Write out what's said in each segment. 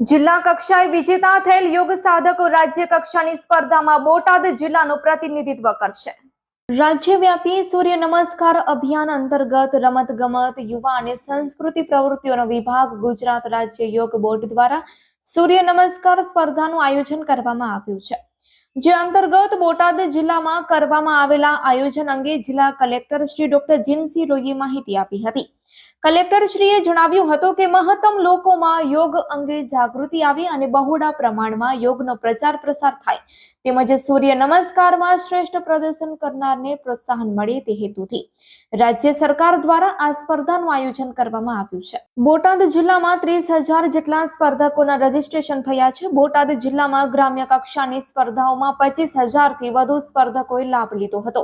જિલ્લા કક્ષાએ વિજેતા થયેલ યોગ સાધકો રાજ્ય કક્ષાની સ્પર્ધામાં બોટાદ જિલ્લાનું પ્રતિનિધિત્વ કરશે. રાજ્યવ્યાપી સૂર્ય નમસ્કાર અભિયાન અંતર્ગત રમત ગમત યુવા અને સંસ્કૃતિ પ્રવૃત્તિઓનો વિભાગ ગુજરાત રાજ્ય યોગ બોર્ડ દ્વારા સૂર્ય નમસ્કાર સ્પર્ધાનું આયોજન કરવામાં આવ્યું છે. જે અંતર્ગત બોટાદ જિલ્લામાં કરવામાં આવેલા આયોજન અંગે જિલ્લા કલેક્ટર શ્રી ડોક્ટર જીનસી રોયે માહિતી આપી હતી. કલેક્ટર શ્રીએ જણાવ્યું હતું કે મહત્તમ લોકોમાં યોગ અંગે જાગૃતિ આવે અને બહોળા પ્રમાણમાં યોગનો પ્રચાર પ્રસાર થાય. તેમજ સૂર્ય નમસ્કારમાં શ્રેષ્ઠ પ્રદર્શન કરનારને પ્રોત્સાહન મળે તે હેતુથી રાજ્ય સરકાર દ્વારા આ સ્પર્ધાનું આયોજન કરવામાં આવ્યું છે. બોટાદ જિલ્લામાં ત્રીસ હજાર જેટલા સ્પર્ધકોના રજીસ્ટ્રેશન થયા છે. બોટાદ જિલ્લામાં ગ્રામ્ય કક્ષાની સ્પર્ધાઓમાં પચીસ હજારથી વધુ સ્પર્ધકોએ લાભ લીધો હતો.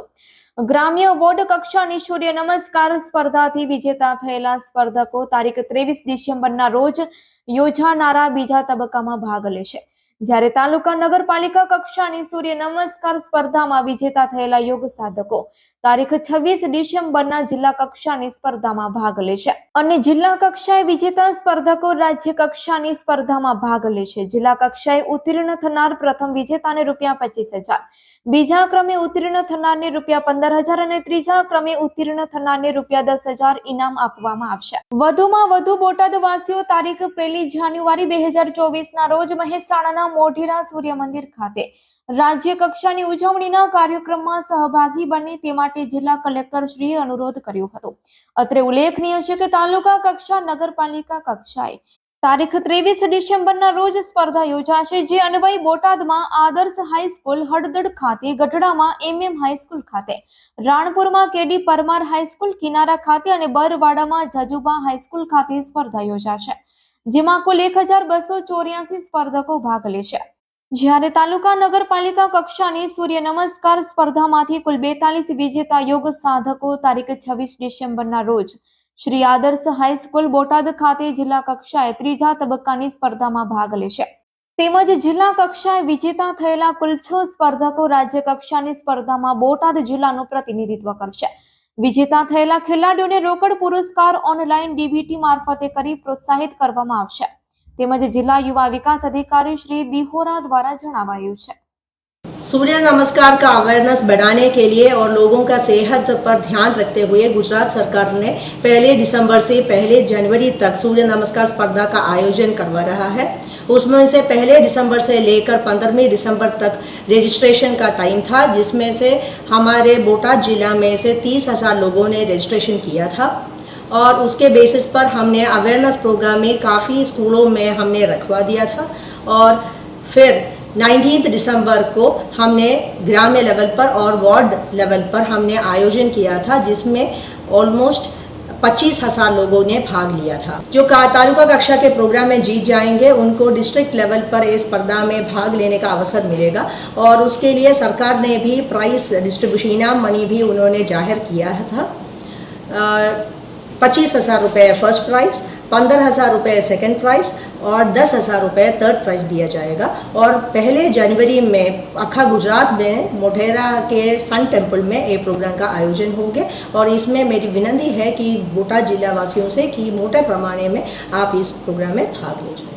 ગ્રામ્ય વોર્ડ કક્ષાની સૂર્ય નમસ્કાર સ્પર્ધાથી વિજેતા થયેલા સ્પર્ધકો તારીખ ત્રેવીસ ડિસેમ્બરના રોજ યોજાનારા બીજા તબક્કામાં ભાગ લેશે. જ્યારે તાલુકા નગરપાલિકા કક્ષાની સૂર્ય નમસ્કાર સ્પર્ધામાં વિજેતા થયેલા યોગ સાધકો તારીખ છવ્વીસ ડિસેમ્બરના જિલ્લા કક્ષાની સ્પર્ધામાં ભાગ લેશે અને જિલ્લા કક્ષાએ વિજેતા સ્પર્ધકો રાજ્ય કક્ષાની સ્પર્ધામાં ભાગ લેશે જિલ્લા કક્ષાએ ઉત્તીર્ણ થનાર પ્રથમ વિજેતાને રૂપિયા પચીસ હજાર, બીજા ક્રમે ઉત્તીર્ણ થનારને રૂપિયા પંદર હજાર અને ત્રીજા ક્રમે ઉત્તીર્ણ થનારને રૂપિયા દસ હજાર ઇનામ આપવામાં આવશે. વધુમાં વધુ બોટાદ વાસીઓ તારીખ પહેલી જાન્યુઆરી બે હજાર ચોવીસના રોજ મહેસાણાના મોઢેરા સૂર્ય મંદિર ખાતે. રાજ્ય કક્ષાની ઉજવણીના કાર્યક્રમમાં સહભાગી બને તે માટે જિલ્લા કલેક્ટરશ્રીએ અનુરોધ કર્યો હતો. અત્રે ઉલ્લેખનીય છે કે તાલુકા કક્ષા નગરપાલિકા કક્ષાએ તારીખ ત્રેવીસ ડિસેમ્બરના રોજ સ્પર્ધા યોજાશે જે અન્વય બોટાદમાં આદર્શ હાઈસ્કૂલ હળદડ ખાતે, ગઢડામાં એમએમ હાઈસ્કૂલ ખાતે, રાણપુરમાં કેડી પરમાર હાઈસ્કૂલ, કિનારા ખાતે અને બરવાડામાં જજુબા હાઈસ્કૂલ ખાતે સ્પર્ધા યોજાશે. જેમાં કુલ એક હજાર બસો ચોર્યાસી સ્પર્ધકો ભાગ લેશે. જ્યારે તાલુકા નગરપાલિકા કક્ષાની સૂર્ય નમસ્કાર સ્પર્ધામાંથી કુલ બેતાલીસ વિજેતા યોગ સાધકો તારીખ છવ્વીસ ડિસેમ્બરના રોજ શ્રી આદર્શ હાઈસ્કૂલ બોટાદ ખાતે જિલ્લા કક્ષાએ ત્રીજા તબક્કાની સ્પર્ધામાં ભાગ લેશે. તેમજ જિલ્લા કક્ષાએ વિજેતા થયેલા કુલ છ સ્પર્ધકો રાજ્ય કક્ષાની સ્પર્ધામાં બોટાદ જિલ્લાનું પ્રતિનિધિત્વ કરશે. વિજેતા થયેલા ખેલાડીઓને રોકડ પુરસ્કાર ઓનલાઈન ડીબીટી મારફતે કરી પ્રોત્સાહિત કરવામાં આવશે તેમજ જિલ્લા યુવા વિકાસ અધિકારી શ્રી દિહોરા દ્વારા જણાવાયું છે सूर्य नमस्कार का अवेयरनेस बढ़ाने के लिए और लोगों का सेहत पर ध्यान रखते हुए गुजरात सरकार ने पहले दिसंबर से पहले जनवरी तक सूर्य नमस्कार स्पर्धा का आयोजन करवा रहा है उसमें से पहले दिसंबर से लेकर पंद्रहवीं दिसंबर तक रजिस्ट्रेशन का टाइम था, जिसमें से हमारे बोटाद जिला में से तीस हज़ार लोगों ने रजिस्ट्रेशन किया था। और उसके बेसिस पर हमने अवेयरनेस प्रोग्राम में काफ़ी स्कूलों में हमने रखवा दिया था। और फिर 19 दिसंबर को हमने ग्राम्य लेवल पर और वार्ड लेवल पर हमने आयोजन किया था, जिसमें ऑलमोस्ट पच्चीस हज़ार लोगों ने भाग लिया था। जो तालुका कक्षा के प्रोग्राम में जीत जाएँगे, उनको डिस्ट्रिक्ट लेवल पर इस स्पर्धा में भाग लेने का अवसर मिलेगा और उसके लिए सरकार ने भी प्राइस डिस्ट्रीब्यूशन इनाम मनी भी उन्होंने ज़ाहिर किया था। पच्चीस हज़ार रुपये फ़र्स्ट प्राइज़ पंद्रह हज़ार रुपये सेकेंड प्राइज़ और दस हज़ार रुपये थर्ड प्राइज़ दिया जाएगा। और पहले जनवरी में अखा गुजरात में, मोढेरा के सन टेंपल में ये प्रोग्राम का आयोजन हो गया। और इसमें मेरी विनंती है कि बोटा जिला वासियों से कि मोटे पैमाने में आप इस प्रोग्राम में भाग लीजिए